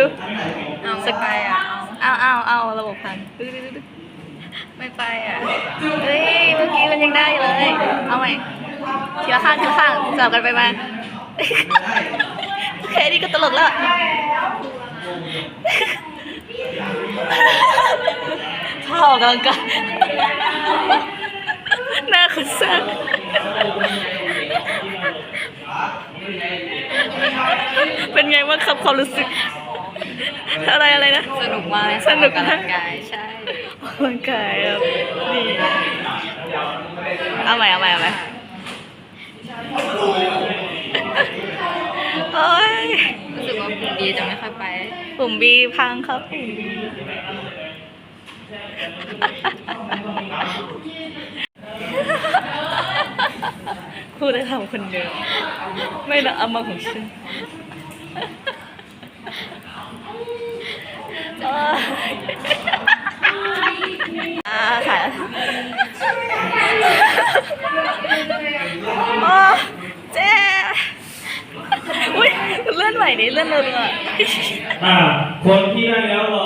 ดูเอาสกายอะเอาเอาเอาระบบพังดูดูดูดูไม่ไปอะเฮ้ยเมื่อกี้มันยังได้อยู่เลย เอาใหม่ทีละข้างทีละข้างจับกันไปมาแค่นี้ก็ตลกแล้วพ่อออกกำลังกายหน้าคุณซ่าเป็นไงบ้างครับความรู้สึก อะไรอะไรนะ สนุกมากเลยสนุกออกมากกำลังกายใช่ออกกำลังกายครับนี่เอาใหม่เอาใหม่เอาใหม่โอ้ยรู้สึกว่าคุณดีจะไม่ค่อยไปปุ่มบีพังครับปุ่มบีพูดได้ทำคนเดียวไม่ละเอามาของฉัน อุ้ยเลื่อนไหวในเรื่องนเร็วๆอ่า คนที่ได้แล้วรอ